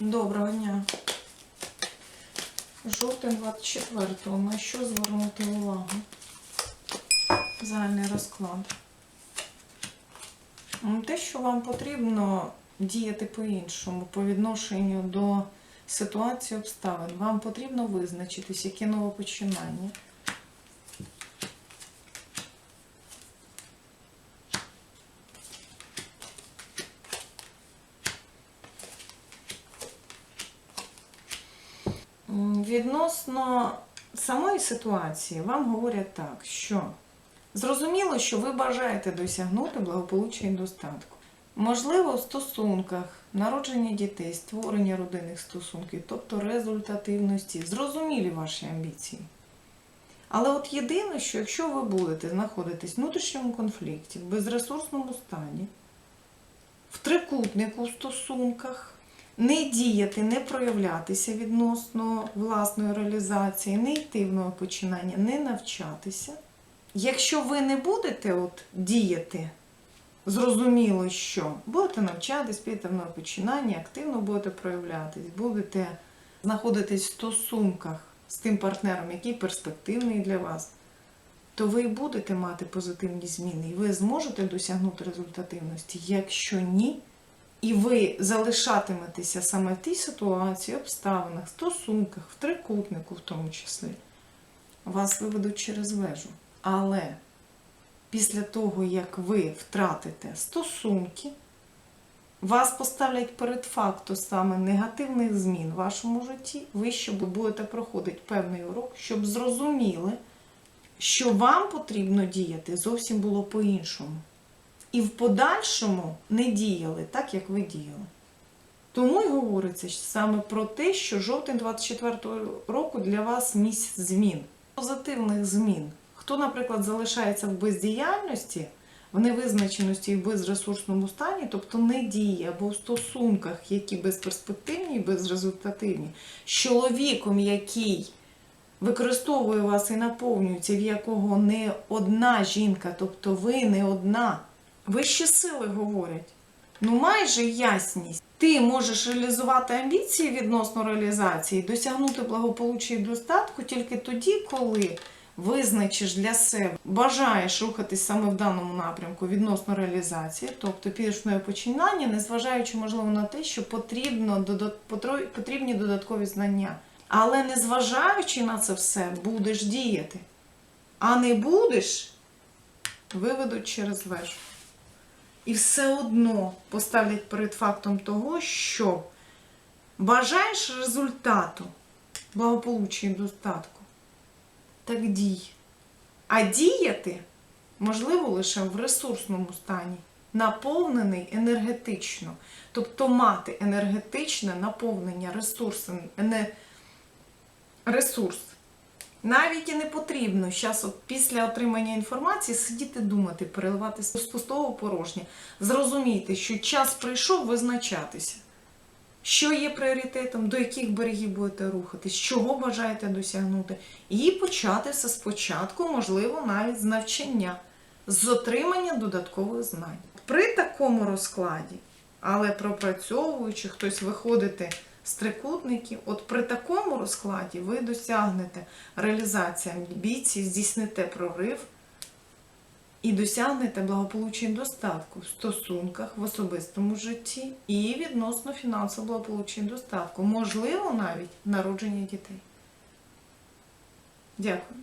Доброго дня. Жовтень 24-го. На що звернути увагу? Загальний розклад. Те, що вам потрібно діяти по-іншому, по відношенню до ситуації обставин. Вам потрібно визначитись, яке нове Відносно самої ситуації вам говорять так, що зрозуміло, що ви бажаєте досягнути благополуччя і достатку. Можливо, в стосунках, народження дітей, створення родинних стосунків, тобто результативності, зрозумілі ваші амбіції. Але от єдине, що якщо ви будете знаходитись в внутрішньому конфлікті, в безресурсному стані, в трикутнику в стосунках, не діяти, не проявлятися відносно власної реалізації, не йти в нове починання, не навчатися. Якщо ви не будете от діяти, зрозуміло, що будете навчатись, підете в нове починання, активно будете проявлятись, будете знаходитись в стосунках з тим партнером, який перспективний для вас, то ви і будете мати позитивні зміни, і ви зможете досягнути результативності. Якщо ні, і ви залишатиметеся саме в тій ситуації, обставинах, стосунках, в трикутнику в тому числі, вас виведуть через вежу. Але після того, як ви втратите стосунки, вас поставлять перед фактом саме негативних змін в вашому житті, ви ще будете проходити певний урок, щоб зрозуміли, що вам потрібно діяти зовсім було по-іншому. І в подальшому не діяли так, як ви діяли. Тому й говориться саме про те, що жовтень 24-го року для вас місяць змін, позитивних змін. Хто, наприклад, залишається в бездіяльності, в невизначеності і безресурсному стані, тобто не діє або в стосунках, які безперспективні і безрезультативні, з чоловіком, який використовує вас і наповнюється, в якого не одна жінка, тобто ви не одна. Вищі сили говорять, ну майже ясність. Ти можеш реалізувати амбіції відносно реалізації, досягнути благополуччя і достатку тільки тоді, коли визначиш для себе, бажаєш рухатись саме в даному напрямку відносно реалізації, тобто підеш в починання, незважаючи, можливо, на те, що потрібно, потрібні додаткові знання. Але незважаючи на це все, будеш діяти. А не будеш, виведуть через вежу. І все одно поставлять перед фактом того, що бажаєш результату, благополуччя і достатку, так дій. А діяти можливо лише в ресурсному стані, наповнений енергетично. Тобто мати енергетичне наповнення, ресурс, ене- ресурс. Навіть і не потрібно зараз, от після отримання інформації, сидіти думати, переливати з пустого порожнє. Зрозумійте, що час прийшов визначатися, що є пріоритетом, до яких берегів будете рухатись, чого бажаєте досягнути. І почати все спочатку, можливо, навіть з навчання, з отримання додаткових знань. При такому розкладі, але пропрацьовуючи, хтось виходите з трикутників, от при такому розкладі ви досягнете реалізації амбіцій, здійсните прорив і досягнете благополуччя і достатку в стосунках, в особистому житті і відносно фінансового благополуччя і достатку, можливо, навіть народження дітей. Дякую.